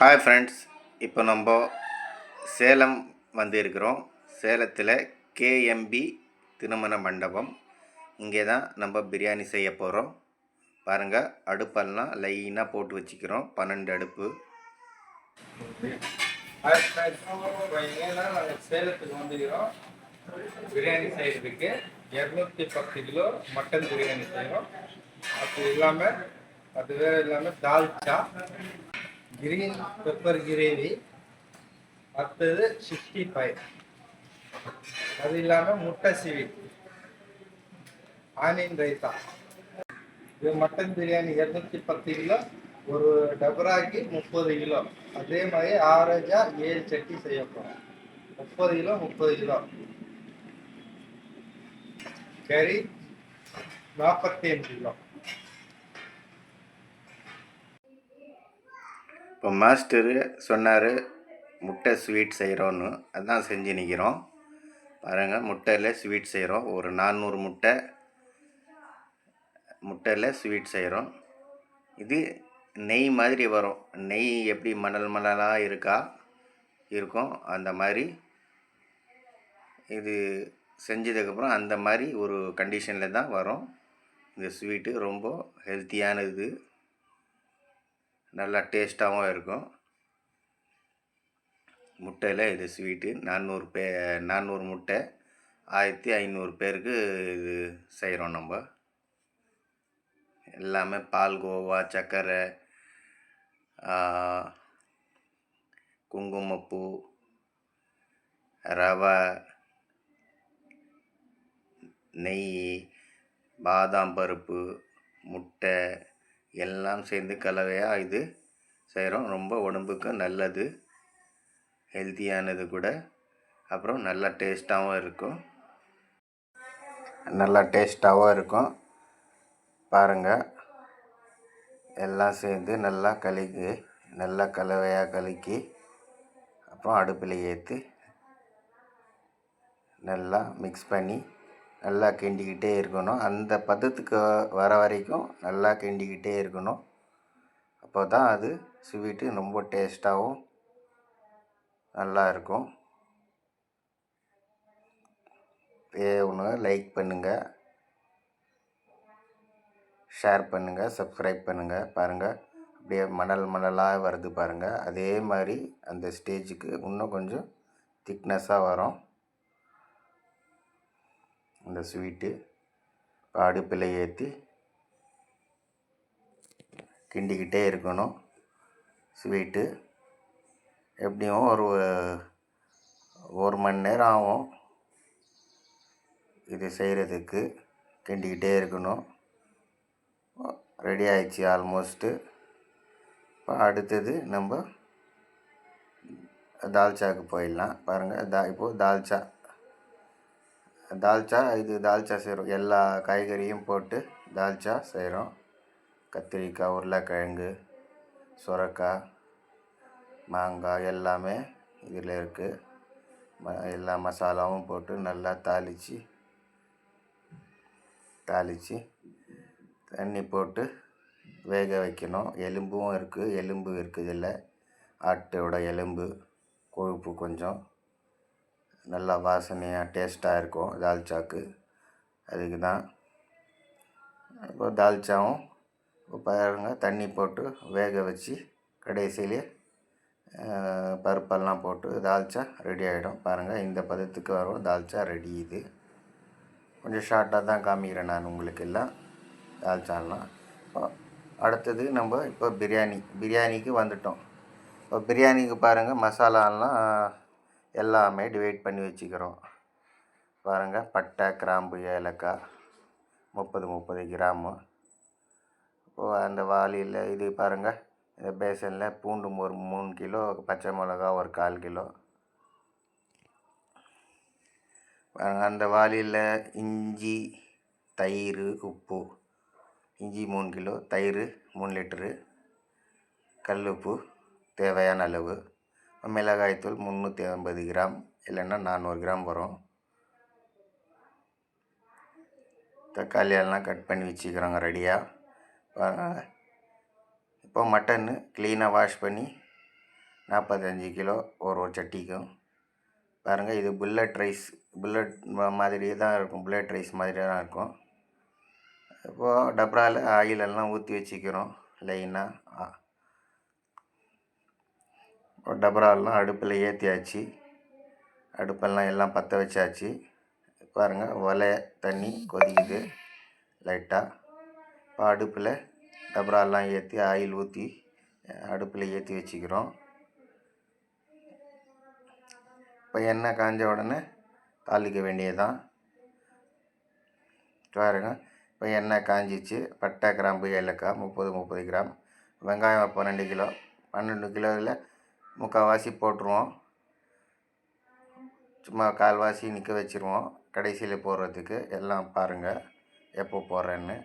Hi friends இப்போ நம்ம சேலம் வந்திருக்கிறோம். சேலத்தில் கேஎம்பி திருமண மண்டபம். இங்கே தான் நம்ம பிரியாணி செய்ய போகிறோம் பாருங்கள் அடுப்பெல்லாம் லைனாக போட்டு வச்சுக்கிறோம். பன்னெண்டு அடுப்பு. சேலத்துக்கு வந்துக்கிறோம் பிரியாணி செய்கிறதுக்கு இரநூத்தி பத்து கிலோ மட்டன் பிரியாணி செய்கிறோம் அது இல்லாமல் அது வேறு இல்லாமல் தால்ச்சா. கிரீன் பெப்பர் கிரேவி அடுத்தது சிக்ஸ்டி ஃபைவ் அது இல்லாமல் முட்டை சிவி. ஆனியன் ரைத்தா. இது மட்டன் பிரியாணி இரநூத்தி பத்து கிலோ ஒரு டபராக்கு முப்பது கிலோ. அதே மாதிரி ஆவரேஜா ஏழு சட்டி செய்ய போகிறோம் முப்பது கிலோ முப்பது கிலோ. கறி நாற்பத்தி அஞ்சு கிலோ. இப்போ மாஸ்டரு சொன்னார் முட்டை ஸ்வீட் செய்கிறோன்னு அதான் செஞ்சு நிற்கிறோம் பாருங்கள் முட்டையில் ஸ்வீட் செய்கிறோம் ஒரு நானூறு முட்டை முட்டையில் ஸ்வீட் செய்கிறோம் இது நெய் மாதிரி வரும். நெய் எப்படி மணல் மணலாக இருக்கா இருக்கும். அந்த மாதிரி இது செஞ்சதுக்கப்புறம் அந்த மாதிரி ஒரு கண்டிஷனில் தான் வரும். இந்த ஸ்வீட்டு ரொம்ப ஹெல்த்தியானது நல்லா டேஸ்ட்டாகவும் இருக்கும். முட்டையில் இது ஸ்வீட்டு. நானூறு பே நானூறு முட்டை. ஆயிரத்தி ஐநூறு பேருக்கு இது செய்கிறோம் நம்ம. எல்லாமே பால்கோவா சர்க்கரை குங்குமப்பூ ரவை நெய் பாதாம் பருப்பு முட்டை. எல்லாம் சேர்ந்து கலவையாக இது செய்கிறோம் ரொம்ப உடம்புக்கு நல்லது ஹெல்த்தியானது கூட. அப்புறம் நல்லா டேஸ்ட்டாகவும் இருக்கும். நல்லா டேஸ்ட்டாகவும் இருக்கும். பாருங்கள் எல்லாம் சேர்ந்து நல்லா கலக்கி நல்லா கலவையாக கலக்கி அப்புறம் அடுப்பில் ஏற்றி நல்லா மிக்ஸ் பண்ணி நல்லா கிண்டிக்கிட்டே இருக்கணும். அந்த பதத்துக்கு வர வரைக்கும் நல்லா கிண்டிக்கிட்டே இருக்கணும். அப்போ தான் அது ஸ்வீட்டு ரொம்ப டேஸ்ட்டாகவும் நல்லா இருக்கும். ஒன்று லைக் பண்ணுங்கள் ஷேர் பண்ணுங்கள் சப்ஸ்கிரைப் பண்ணுங்கள் பாருங்கள் அப்படியே மணல் மணலாக வருது பாருங்கள் அதே மாதிரி அந்த ஸ்டேஜுக்கு இன்னும் கொஞ்சம் திக்னஸாக வரும். இந்த ஸ்வீட்டு இப்போ அடுப்பில் ஏற்றி கிண்டிக்கிட்டே இருக்கணும். ஸ்வீட்டு எப்படியும் ஒரு ஒரு மணி நேரம் ஆகும். இது செய்கிறதுக்கு கிண்டிக்கிட்டே இருக்கணும். ரெடி ஆயிடுச்சு ஆல்மோஸ்ட்டு. இப்போ அடுத்தது நம்ம தால்ச்சாவுக்கு போயிடலாம். பாருங்கள் தா இப்போது தால்ச்சா தால்ச்சா இது தால்ச்சா செய்கிறோம் எல்லா காய்கறியும் போட்டு தால்ச்சா செய்கிறோம் கத்திரிக்காய் உருளைக்கிழங்கு சுரக்காய் மாங்காய் எல்லாமே இதில் இருக்குது ம எல்லா மசாலாவும் போட்டு நல்லா தாளித்து தாளித்து தண்ணி போட்டு வேக வைக்கணும். எலும்பும் இருக்குது எலும்பு இருக்குது இதில். ஆட்டோட எலும்பு கொழுப்பு கொஞ்சம். நல்லா வாசனையாக டேஸ்ட்டாக இருக்கும் தால்ச்சாக்கு. அதுக்கு தான் இப்போ தால்ச்சாவும் இப்போ பாருங்க தண்ணி போட்டு வேக வச்சு கடைசியிலே பருப்பெல்லாம் போட்டு தால்ச்சா ரெடி ஆகிடும் பாருங்கள் இந்த பதத்துக்கு வரும். தால்ச்சா ரெடி இது. கொஞ்சம் ஷார்ட்டாக தான் காமிக்கிறேன் நான் உங்களுக்கு எல்லாம் தால்ச்சாலாம். இப்போ அடுத்தது நம்ம இப்போ பிரியாணி பிரியாணிக்கு வந்துட்டோம். இப்போ பிரியாணிக்கு பாருங்கள் மசாலாலாம் எல்லாமே டிவைட் பண்ணி வச்சுக்கிறோம். பாருங்கள் பட்டை கிராம்பு ஏலக்காய் முப்பது முப்பது கிராமு. இப்போது அந்த வாளியில் இது பாருங்கள் இந்த பேசனில் பூண்டு ஒரு மூணு கிலோ பச்சை மிளகா ஒரு கால் கிலோ. அந்த வாளியில் இஞ்சி தயிர் உப்பு. இஞ்சி மூணு கிலோ தயிர் மூணு லிட்டரு. கல்லுப்பு தேவையான அளவு. மிளகாய்த்தூள் முந்நூற்றி ஐம்பது கிராம் இல்லைன்னா நானூறு கிராம் வரும். தக்காளி எல்லாம் கட் பண்ணி வச்சுக்கிறோங்க ரெடியாக இப்போ மட்டன்னு க்ளீனாக வாஷ் பண்ணி நாற்பத்தஞ்சு கிலோ ஒரு ஒரு சட்டிக்கும். பாருங்கள் இது புல்லட் ரைஸ் புல்லட் மாதிரி தான் இருக்கும் புல்லட் ரைஸ் மாதிரி தான் இருக்கும். இப்போது டப்ராவில் ஆயில் எல்லாம் ஊற்றி வச்சுக்கிறோம் லைனாக டபராலாம் அடுப்பில் ஏற்றியாச்சு அடுப்பெல்லாம் எல்லாம் பற்ற வச்சாச்சு. பாருங்கள் வலை தண்ணி கொதிக்குது லைட்டாக இப்போ அடுப்பில் டபராலாம் ஏற்றி ஆயில் ஊற்றி அடுப்பில் ஏற்றி வச்சுக்கிறோம். இப்போ எண்ணெய் காஞ்ச உடனே தாளிக்க வேண்டியதுதான். பாருங்கள் இப்போ எண்ணெய் காஞ்சிச்சு. பட்டை கிராம்பு ஏலக்காய் முப்பது முப்பது கிராம். வெங்காயம் பன்னெண்டு கிலோ. பன்னெண்டு கிலோவில் முக்கால்வாசி போட்டுருவோம். சும்மா கால்வாசி நிற்க வச்சுருவோம். கடைசியில் போடுறதுக்கு எல்லாம் பாருங்கள் எப்போ போடுறேன்னு.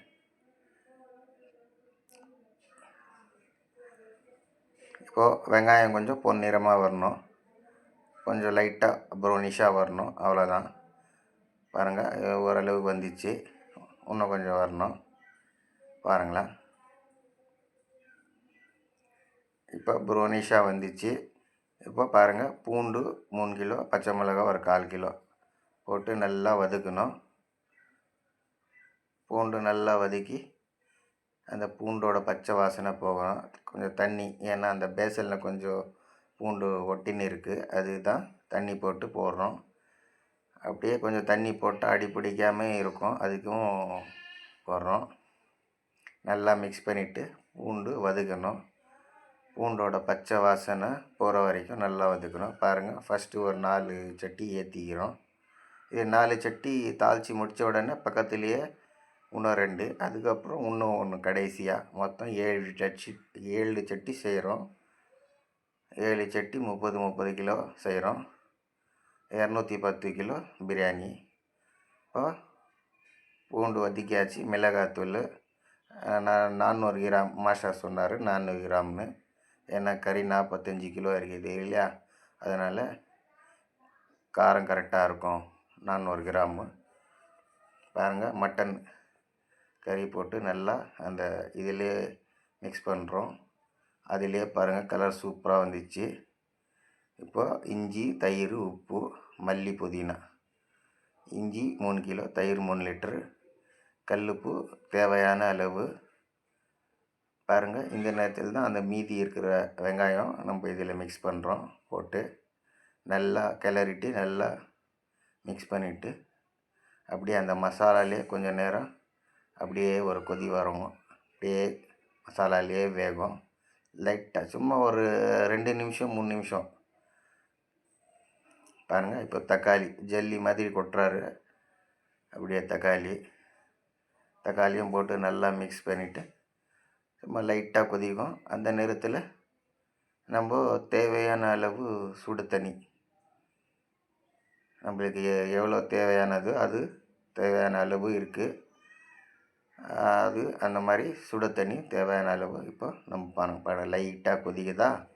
இப்போது வெங்காயம் கொஞ்சம் பொன்னிறமாக வரணும். கொஞ்சம் லைட்டாக ப்ரௌனிஷாக வரணும் அவ்வளோதான் பாருங்கள் ஓரளவு வந்துச்சு. இன்னும் கொஞ்சம் வரணும். பாருங்களேன். இப்போ ப்ரௌனிஷாக வந்துச்சு. இப்போ பாருங்கள் பூண்டு மூணு கிலோ பச்சை மிளகாய் ஒரு கால் கிலோ. போட்டு நல்லா வதக்கணும். பூண்டு நல்லா வதக்கி அந்த பூண்டோட பச்சை வாசனை போகணும். கொஞ்சம் தண்ணி ஏன்னா அந்த பேசலில் கொஞ்சம் பூண்டு ஒட்டின்னு இருக்குது அதுதான் தண்ணி போட்டு போடுறோம். அப்படியே கொஞ்சம் தண்ணி போட்டால் அடி பிடிக்காமல் இருக்கும். அதுக்கும் போடுறோம். நல்லா மிக்ஸ் பண்ணிவிட்டு பூண்டு வதக்கணும். பூண்டோட பச்சை வாசனை போகிற வரைக்கும் நல்லா வதக்கணும். பாருங்கள் ஃபஸ்ட்டு ஒரு நாலு சட்டி ஏற்றிக்கிறோம் இது நாலு சட்டி தாளித்து முடித்த உடனே பக்கத்துலேயே இன்னும் ரெண்டு அதுக்கப்புறம் இன்னும் ஒன்று கடைசியாக மொத்தம் ஏழு சட்டி ஏழு சட்டி செய்கிறோம் ஏழு சட்டி முப்பது முப்பது கிலோ செய்கிறோம் இரநூத்தி பத்து கிலோ பிரியாணி. இப்போ பூண்டு வதக்கியாச்சு மிளகாத்தூள் நான் நானூறு கிராம் மாஷா சொன்னார் நானூறு கிராம்னு. ஏன்னா கறி நாற்பத்தஞ்சி கிலோ இருக்குது இல்லையா? அதனால் காரம் கரெக்டாக இருக்கும். நானூறு கிராமு. பாருங்கள் மட்டன் கறி போட்டு நல்லா அந்த இதிலே மிக்ஸ் பண்ணுறோம் அதிலே பாருங்கள் கலர் சூப்பராக வந்துச்சு. இப்போ இஞ்சி தயிர் உப்பு மல்லி புதினா. இஞ்சி மூணு கிலோ தயிர் மூணு லிட்ரு கல்லுப்பு தேவையான அளவு பாருங்கள் இந்த நேரத்தில் தான் அந்த மீதி இருக்கிற வெங்காயம் நம்ம இதில் மிக்ஸ் பண்ணுறோம் போட்டு நல்லா கிளறிட்டு நல்லா மிக்ஸ் பண்ணிவிட்டு அப்படியே அந்த மசாலாலே கொஞ்சம் நேரம் அப்படியே ஒரு கொதி வரும் அப்படியே மசாலாலே வேகும். லைட்டாக சும்மா ஒரு ரெண்டு நிமிஷம் மூணு நிமிஷம். பாருங்கள் இப்போ தக்காளி ஜல்லி மாதிரி கொட்டுறாரு. அப்படியே தக்காளி தக்காளியும் போட்டு நல்லா மிக்ஸ் பண்ணிவிட்டு நம்ம லைட்டாக கொதிக்கும். அந்த நேரத்தில் நம்ம தேவையான அளவு சுடு தண்ணி. நம்மளுக்கு எ- எவ்வளோ தேவையானது அது தேவையான அளவு இருக்குது அது அந்த மாதிரி சுடு தண்ணி தேவையான அளவு இப்போ நம்ம பாருங்க படம் லைட்டாக கொதிக்குதா?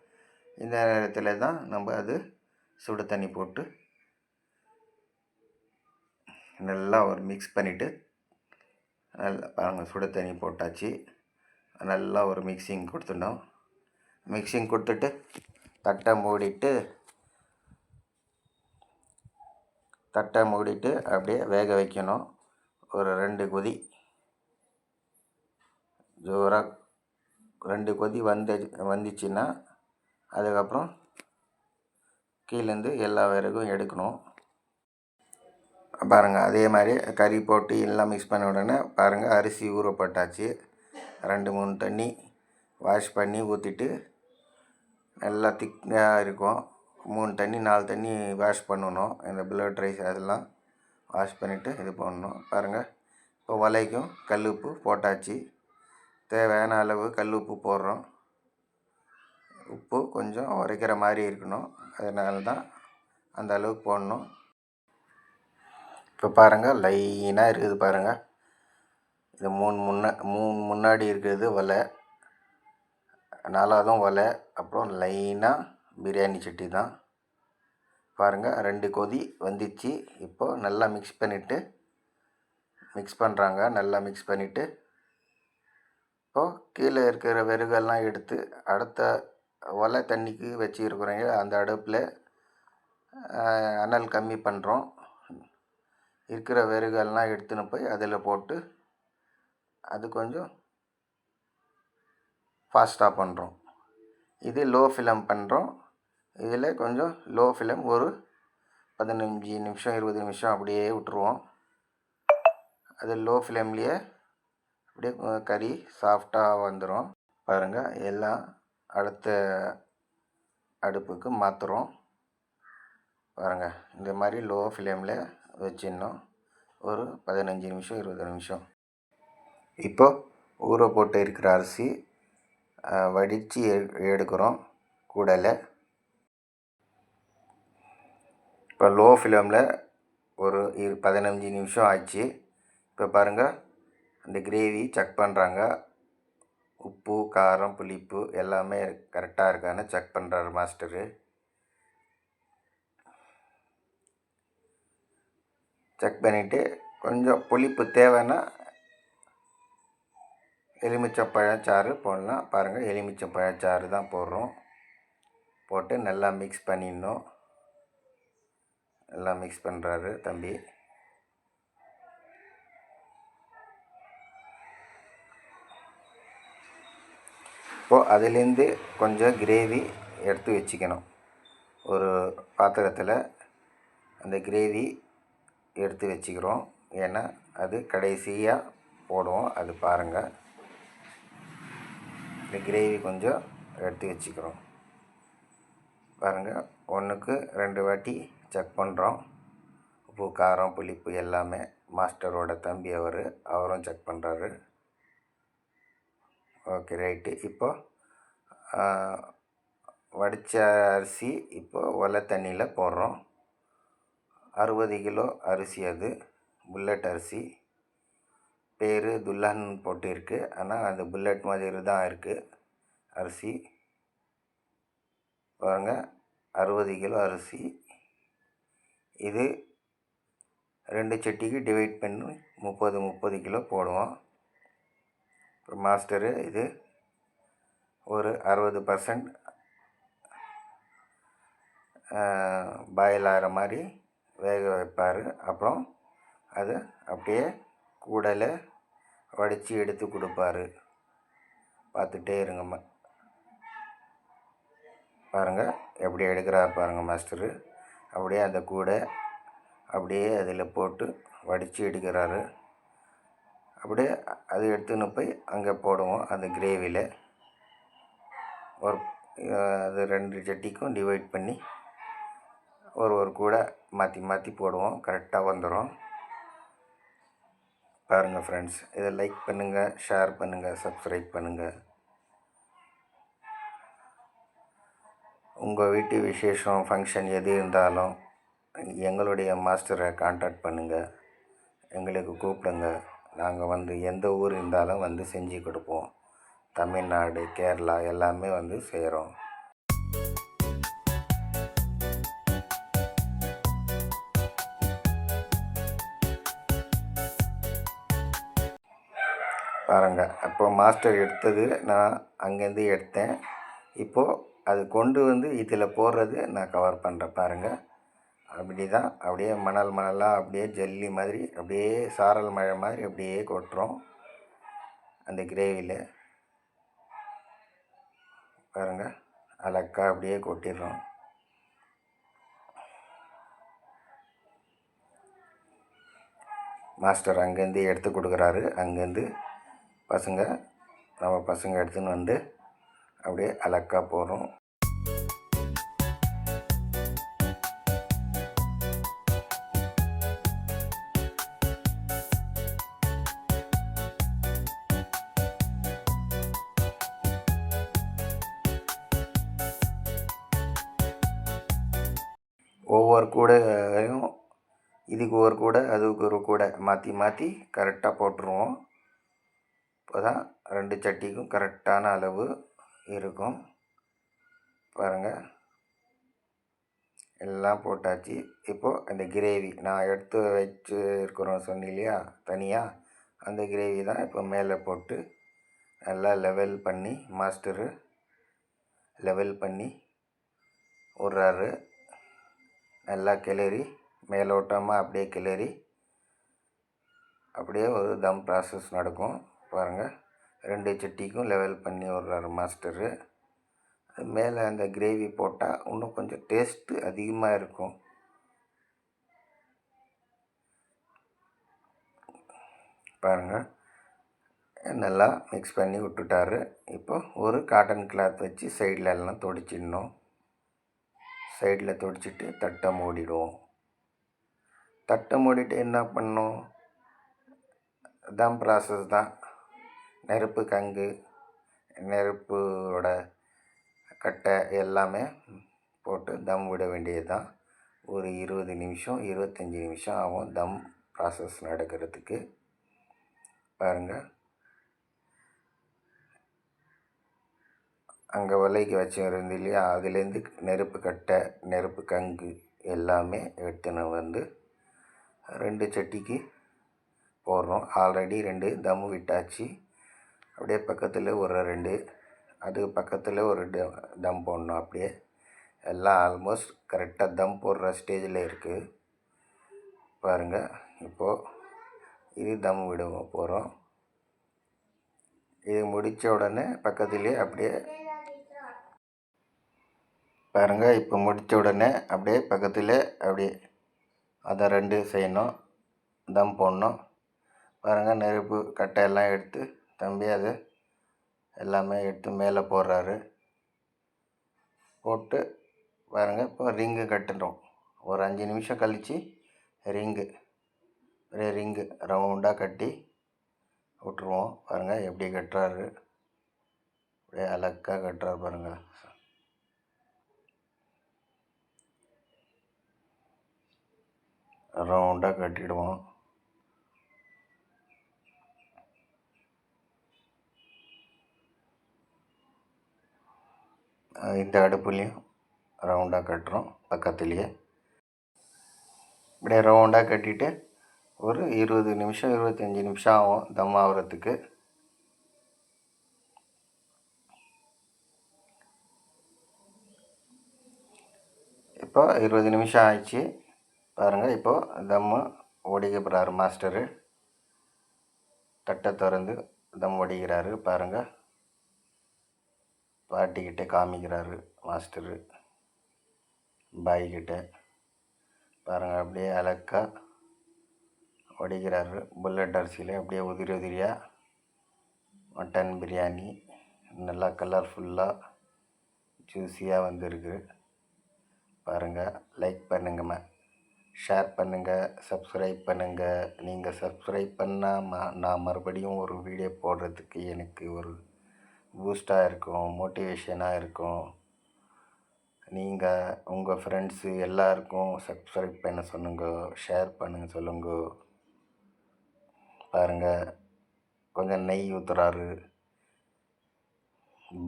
இந்த நேரத்தில் தான் நம்ம அது சுடு தண்ணி போட்டு நல்லா ஒரு மிக்ஸ் பண்ணிவிட்டு நல்லா பாருங்கள் சுடு தண்ணி போட்டாச்சு. நல்லா ஒரு மிக்சிங் கொடுத்துடணும் மிக்சிங் கொடுத்துட்டு தட்டை மூடிட்டு தட்டை மூடிட்டு அப்படியே வேக வைக்கணும். ஒரு ரெண்டு கொதி. ஜோராக ரெண்டு கொதி வந்து வந்துச்சுன்னா அதுக்கப்புறம் கீழேருந்து எல்லா விறகும் எடுக்கணும். பாருங்கள் அதே மாதிரி கறி போட்டு எல்லாம் மிக்ஸ் பண்ண உடனே பாருங்கள் அரிசி ஊறப்பட்டாச்சு. ரெண்டு மூணு தண்ணி வாஷ் பண்ணி ஊற்றிட்டு நல்லா திக்காக இருக்கும். மூணு தண்ணி நாலு தண்ணி வாஷ் பண்ணணும். இந்த பிளட் ரைஸ் அதெல்லாம் வாஷ் பண்ணிவிட்டு இது பண்ணணும். பாருங்கள் இப்போ வலைக்கும் கல் உப்பு போட்டாச்சு. தேவையான அளவு கல் உப்பு போடுறோம். உப்பு கொஞ்சம் உரைக்கிற மாதிரி இருக்கணும். அதனால தான் அந்த அளவுக்கு போடணும். இப்போ பாருங்கள் லைனாக இருக்குது பாருங்கள் இது மூணு முன்ன மூணு முன்னாடி இருக்கிறது வலை. நாலாவதும் வலை. அப்புறம் லைனாக பிரியாணி சட்டி தான். பாருங்கள் ரெண்டு கொதி வந்துச்சு. இப்போ நல்லா மிக்ஸ் பண்ணிவிட்டு மிக்ஸ் பண்ணுறாங்க நல்லா மிக்ஸ் பண்ணிவிட்டு இப்போது கீழே இருக்கிற வெறுகெல்லாம் எடுத்து அடுத்த ஒலை தண்ணிக்கு வச்சுருக்குறோங்க அந்த அடுப்பில் அனல் கம்மி பண்ணுறோம் இருக்கிற வெறுகெல்லாம் எடுத்துன்னு போய் அதில் போட்டு அது கொஞ்சம் ஃபாஸ்ட்டாக பண்ணுறோம் இது லோ ஃபிலம் பண்ணுறோம் இதில் கொஞ்சம் லோ ஃபிலம் ஒரு பதினஞ்சு நிமிஷம் இருபது நிமிஷம் அப்படியே விட்டுருவோம். அது லோ ஃப்ளேம்லேயே அப்படியே கறி சாஃப்டாக வந்துடும் பாருங்கள் எல்லாம் அடுத்த அடுப்புக்கு மாற்றுறோம் பாருங்கள் இந்த மாதிரி லோ ஃப்ளேமில் வச்சிடணும். ஒரு பதினஞ்சு நிமிஷம் இருபது நிமிஷம். இப்போ ஊற போட்டு இருக்கிற அரிசி வடித்து எடுக்கிறோம் கூடலை. இப்போ லோ ஃப்ளேமில் ஒரு இரு பதினஞ்சு நிமிஷம் ஆச்சு. இப்போ பாருங்கள் அந்த கிரேவி செக் பண்ணுறாங்க உப்பு காரம் புளிப்பு எல்லாமே கரெக்டாக இருக்கான்னு செக் பண்ணுறாரு மாஸ்டரு. செக் பண்ணிவிட்டு கொஞ்சம் புளிப்பு தேவைன்னா எலுமிச்சப்பழச்சாறு போடலாம். பாருங்கள் எலுமிச்சப்பழச்சாறு தான் போடுறோம். போட்டு நல்லா மிக்ஸ் பண்ணிடணும். நல்லா மிக்ஸ் பண்ணுறாரு தம்பி. இப்போது அதுலேருந்து கொஞ்சம் கிரேவி எடுத்து வச்சுக்கணும். ஒரு பாத்திரத்தில் அந்த கிரேவி எடுத்து வச்சுக்கிறோம். ஏன்னா அது கடைசியாக போடுவோம். அது பாருங்கள் இந்த கிரேவி கொஞ்சம் எடுத்து வச்சுக்கிறோம். பாருங்கள் ஒன்றுக்கு ரெண்டு வாட்டி செக் பண்ணுறோம் உப்பு காரம் புளிப்பு எல்லாமே மாஸ்டரோட தம்பி அவர் அவரும் செக் பண்ணுறாரு ஓகே ரைட்டு இப்போ வடித்த அரிசி இப்போது ஒலை தண்ணியில் போடுறோம். அறுபது கிலோ அரிசி அது புல்லட் அரிசி. பேர் துல்லன் போட்டிருக்கு. ஆனால் அது புல்லட் மாதிரி தான் இருக்குது அரிசி. பாருங்க அறுபது கிலோ அரிசி. இது ரெண்டு சட்டிக்கு டிவைட் பண்ணி முப்பது முப்பது கிலோ போடுவோம். அப்புறம் மாஸ்டரு இது ஒரு அறுபது பர்சன்ட் பாயில் ஆகிற மாதிரி வேக வைப்பார். அப்புறம் அது அப்படியே கூடலை வடித்து எடுத்து கொடுப்பாரு. பார்த்துட்டே இருங்கம்மா. பாருங்கள் எப்படி எடுக்கிறார் பாருங்கள் மாஸ்டரு அப்படியே அந்த கூடை அப்படியே அதில் போட்டு வடித்து எடுக்கிறாரு. அப்படியே அது எடுத்துன்னு போய் அங்கே போடுவோம் அந்த கிரேவியில் ஒரு அது ரெண்டு சட்டிக்கும் டிவைட் பண்ணி ஒரு ஒரு கூடை மாற்றி மாற்றி போடுவோம் கரெக்டாக வந்துடும் பாருங்கள் ஃப்ரெண்ட்ஸ் இதை லைக் பண்ணுங்கள் ஷேர் பண்ணுங்கள் சப்ஸ்கிரைப் பண்ணுங்கள் உங்கள் வீட்டு விசேஷம் ஃபங்க்ஷன் எது இருந்தாலும் எங்களுடைய மாஸ்டரை காண்டாக்ட் பண்ணுங்கள் எங்களுக்கு கூப்பிடுங்க. நாங்கள் வந்து எந்த ஊர் இருந்தாலும் வந்து செஞ்சு கொடுப்போம். தமிழ்நாடு கேரளா எல்லாமே வந்து செய்கிறோம் பாருங்கள் அப்போ மாஸ்டர் எடுத்தது நான் அங்கேருந்து எடுத்தேன். இப்போது அது கொண்டு வந்து இதில் போடுறது நான் கவர் பண்ணுறேன் பாருங்கள் அப்படி தான் அப்படியே மணல் மணலாக அப்படியே ஜல்லி மாதிரி அப்படியே சாரல் மழை மாதிரி அப்படியே கொட்டுறோம் அந்த கிரேவியில் பாருங்கள் அலக்கா அப்படியே கொட்டிடுறோம். மாஸ்டர் அங்கேருந்து எடுத்து கொடுக்குறாரு. அங்கேருந்து பசங்க நம்ம பசங்க எடுத்துன்னு வந்து அப்படியே அலக்காக போகிறோம் ஒவ்வொரு கூடையும் இதுக்கு ஒரு கூடை அதுக்கு ஒரு கூடை மாற்றி மாற்றி கரெக்டாக போட்டுருவோம். இப்போ தான் ரெண்டு சட்டிக்கும் கரெக்டான அளவு இருக்கும். பாருங்கள் எல்லாம் போட்டாச்சு. இப்போது அந்த கிரேவி நான் எடுத்து வச்சு இருக்கிறோம் சொன்னேன் இல்லையா தனியாக அந்த கிரேவி தான் இப்போ மேலே போட்டு நல்லா லெவல் பண்ணி மாஸ்டரு லெவல் பண்ணி விட்றாரு நல்லா கிளறி மேலோட்டமாக அப்படியே கிளறி அப்படியே ஒரு தம் ப்ராசஸ் நடக்கும். பாருங்கள் ரெண்டு சட்டிக்கும் லெவல் பண்ணி விட்றாரு மாஸ்டரு மேலே அந்த கிரேவி போட்டால் இன்னும் கொஞ்சம் டேஸ்ட்டு அதிகமாக இருக்கும். பாருங்கள் நல்லா மிக்ஸ் பண்ணி விட்டுட்டாரு. இப்போ ஒரு காட்டன் கிளாத் வச்சு சைடில் எல்லாம் துடைச்சிடணும். சைடில் துடைச்சிட்டு தட்டை மூடிடுவோம். தட்டை மூடிட்டு என்ன பண்ணும் அதான் ப்ராசஸ் தான். நெருப்பு கங்கு நெருப்போட கட்டை எல்லாமே போட்டு தம் விட வேண்டியது தான் ஒரு இருபது நிமிஷம் இருபத்தஞ்சி நிமிஷம் ஆகும் தம் ப்ராசஸ் நடக்கிறதுக்கு. பாருங்கள் அங்கே விலைக்கு வச்சுருந்து இல்லையா? அதுலேருந்து நெருப்பு கட்டை நெருப்பு கங்கு எல்லாமே எடுத்துன்னு வந்து ரெண்டு சட்டிக்கு போடுறோம். ஆல்ரெடி ரெண்டு தம் விட்டாச்சு. அப்படியே பக்கத்தில் ஒரு ரெண்டு அதுக்கு பக்கத்தில் ஒரு ட- தம் போடணும் அப்படியே. எல்லாம் ஆல்மோஸ்ட் கரெக்டாக தம் போடுற ஸ்டேஜில் இருக்குது பாருங்கள் இப்போது இது தம் விட போகிறோம் இது முடித்த உடனே பக்கத்துலேயே அப்படியே பாருங்கள் இப்போ முடித்த உடனே அப்படியே பக்கத்தில் அப்படியே அதை ரெண்டு செய்யணும் தம் போடணும். பாருங்கள் நெருப்பு கட்டையெல்லாம் எடுத்து தம்பி அது எல்லாமே எடுத்து மேலே போடுறாரு. போட்டு பாருங்கள் இப்போ ரிங்கு கட்டுறோம். ஒரு அஞ்சு நிமிஷம் கழித்து ரிங்கு ஒரே ரிங்கு ரவுண்டாக கட்டி விட்ருவோம் பாருங்கள் எப்படி கட்டுறாரு. அப்படியே அழகாக கட்டுறாரு பாருங்கள் ரவுண்டாக கட்டிடுவோம். இந்த அடுப்புலேயும் ரவுண்டாக கட்டுறோம் பக்கத்துலேயே. இப்படியே ரவுண்டாக கட்டிட்டு ஒரு இருபது நிமிஷம் இருபத்தஞ்சி நிமிஷம் ஆகும் தம் ஆகுறதுக்கு. இப்போ இருபது நிமிஷம் ஆயிடுச்சு. பாருங்கள் இப்போது தம்மு ஒடிக்கப்படுறாரு மாஸ்டரு. தட்டை திறந்து தம் ஒடிக்கிறாரு பாருங்கள் பாட்டிக்கிட்ட காமிக்கிறாரு மாஸ்டரு. பாய்கிட்ட பாருங்கள் அப்படியே அலக்கா ஒடிக்கிறாரு. புல்லட் அரிசியில் அப்படியே உதிரி உதிரியாக மட்டன் பிரியாணி நல்லா கலர்ஃபுல்லாக ஜூஸியாக வந்திருக்கு. பாருங்கள் லைக் பண்ணுங்கம்மா. ஷேர் பண்ணுங்கள் சப்ஸ்கிரைப் பண்ணுங்கள் நீங்கள் சப்ஸ்கிரைப் பண்ணால் நான் மறுபடியும் ஒரு வீடியோ போடுறதுக்கு எனக்கு ஒரு பூஸ்டாக இருக்கும் மோட்டிவேஷனாக இருக்கும். நீங்கள் உங்கள் ஃப்ரெண்ட்ஸு எல்லாருக்கும் சப்ஸ்கிரைப் பண்ண சொல்லுங்க ஷேர் பண்ணுங்க சொல்லுங்க. பாருங்கள் கொஞ்சம் நெய் ஊற்றுறாரு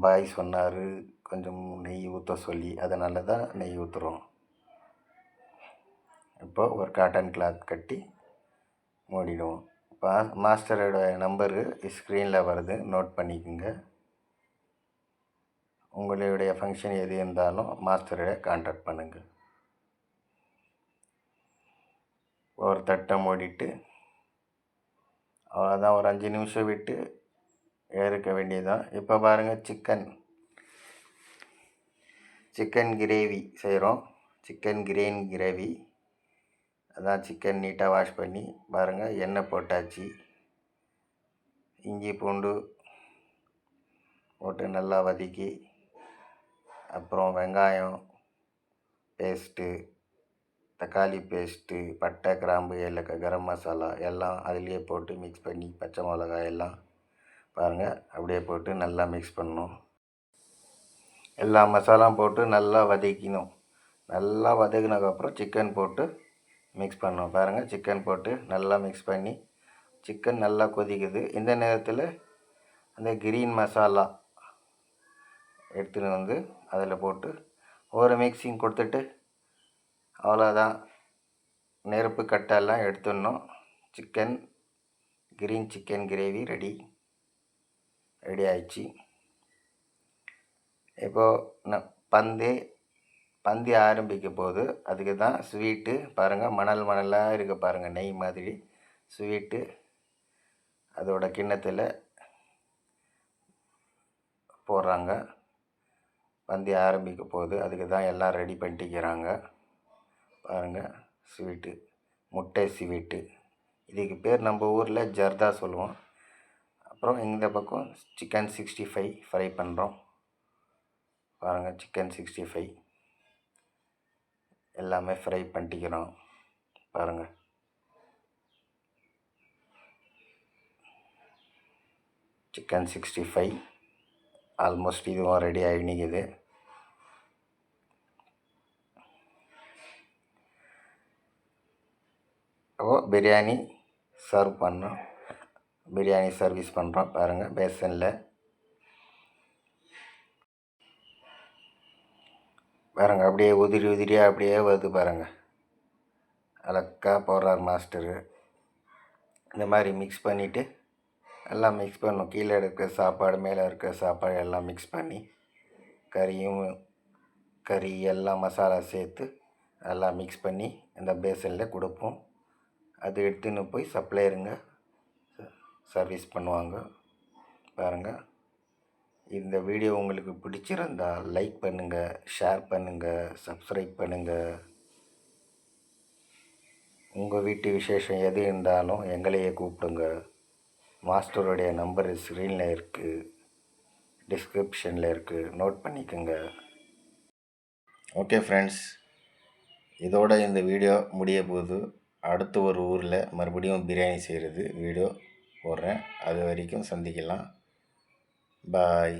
பாய் சொன்னார் கொஞ்சம் நெய் ஊற்ற சொல்லி அதனால தான் நெய் ஊற்றுறோம் இப்போ ஒரு காட்டன் கிளாத் கட்டி மூடிடுவோம். பா மாஸ்டரோட நம்பரு ஸ்க்ரீனில் வருது நோட் பண்ணிக்கோங்க. உங்களுடைய ஃபங்க்ஷன் எது இருந்தாலும் மாஸ்டரோட கான்டாக்ட் பண்ணுங்கள் ஒரு தட்டை மூடிட்டு அவ்வளோதான் ஒரு அஞ்சு நிமிஷம் விட்டு ஏறுக்க வேண்டியதுதான். இப்போ பாருங்கள் சிக்கன் சிக்கன் கிரேவி செய்கிறோம் சிக்கன் கிரேன் கிரேவி அதான் சிக்கன் நீட்டாக வாஷ் பண்ணி பாருங்கள் எண்ணெய் போட்டாச்சு. இஞ்சி பூண்டு போட்டு நல்லா வதக்கி அப்புறம் வெங்காயம் பேஸ்ட்டு தக்காளி பேஸ்ட்டு பட்டை கிராம்பு ஏலக்காய் கரம் மசாலா எல்லாம் அதுலேயே போட்டு மிக்ஸ் பண்ணி பச்சை மிளகாய் எல்லாம் பாருங்கள் அப்படியே போட்டு நல்லா மிக்ஸ் பண்ணணும். எல்லா மசாலாவும் போட்டு நல்லா வதக்கணும். நல்லா வதக்கினதுக்கப்புறம் சிக்கன் போட்டு மிக்ஸ் பண்ணணும். பாருங்கள் சிக்கன் போட்டு நல்லா மிக்ஸ் பண்ணி சிக்கன் நல்லா கொதிக்குது. இந்த நேரத்தில் அந்த கிரீன் மசாலா எடுத்துன்னு வந்து அதில் போட்டு ஒரு மிக்சிங் கொடுத்துட்டு அவ்வளோதான். நெருப்பு கட்டெல்லாம் எடுத்துடணும். Chicken green chicken gravy ready ready ஆயிடுச்சு. இப்போது ந பந்தி பந்தி ஆரம்பிக்க போது அதுக்கு தான் ஸ்வீட்டு பாருங்கள் மணல் மணலாக இருக்க பாருங்கள் நெய் மாதிரி. ஸ்வீட்டு அதோட கிண்ணத்தில் போடுறாங்க. பந்தி ஆரம்பிக்க போகுது. அதுக்கு தான் எல்லாம் ரெடி பண்ணிட்டுக்கிறாங்க பாருங்கள் ஸ்வீட்டு முட்டை ஸ்வீட்டு இதுக்கு பேர் நம்ம ஊரில் ஜர்தா சொல்லுவோம். அப்புறம் இந்த பக்கம் சிக்கன் சிக்ஸ்டி ஃபைவ் ஃப்ரை பண்ணுறோம் பாருங்கள் சிக்கன் சிக்ஸ்டி ஃபைவ் எல்லாமே ஃப்ரை பண்ணிட்டுக்கிறோம் பாருங்கள் சிக்கன் சிக்ஸ்டி ஃபைவ் ஆல்மோஸ்ட் இதுவும் ரெடி ஆகி நிற்குது ஓ பிரியாணி சர்வ் பண்ணோம். பிரியாணி சர்வீஸ் பண்ணுறோம் பாருங்கள் பேசனில் பாருங்கள் அப்படியே உதிரி உதிரியாக அப்படியே வருது பாருங்கள் அழக்காக போடுறார் மாஸ்டரு இந்த மாதிரி மிக்ஸ் பண்ணிவிட்டு எல்லாம் மிக்ஸ் பண்ணும் கீழே இருக்கிற சாப்பாடு மேலே இருக்கிற சாப்பாடு எல்லாம் மிக்ஸ் பண்ணி கறியும் கறி எல்லாம் மசாலா சேர்த்து எல்லாம் மிக்ஸ் பண்ணி இந்த பேசனில் கொடுப்போம். அது எடுத்துன்னு போய் சப்ளையருங்க சர்வீஸ் பண்ணுவாங்க. பாருங்கள் இந்த வீடியோ உங்களுக்கு பிடிச்சிருந்தா லைக் பண்ணுங்கள் ஷேர் பண்ணுங்கள் சப்ஸ்கிரைப் பண்ணுங்கள் உங்கள் வீட்டு விசேஷம் எது இருந்தாலும் எங்களையே கூப்பிடுங்க. மாஸ்டருடைய நம்பர் ஸ்க்ரீனில் இருக்குது டிஸ்கிரிப்ஷனில் இருக்குது நோட் பண்ணிக்கோங்க. ஓகே ஃப்ரெண்ட்ஸ் இதோட இந்த வீடியோ முடிய போது அடுத்த ஒரு ஊரில் மறுபடியும் பிரியாணி செய்கிறது வீடியோ போடுறேன். அது வரைக்கும் சந்திக்கலாம். பாய்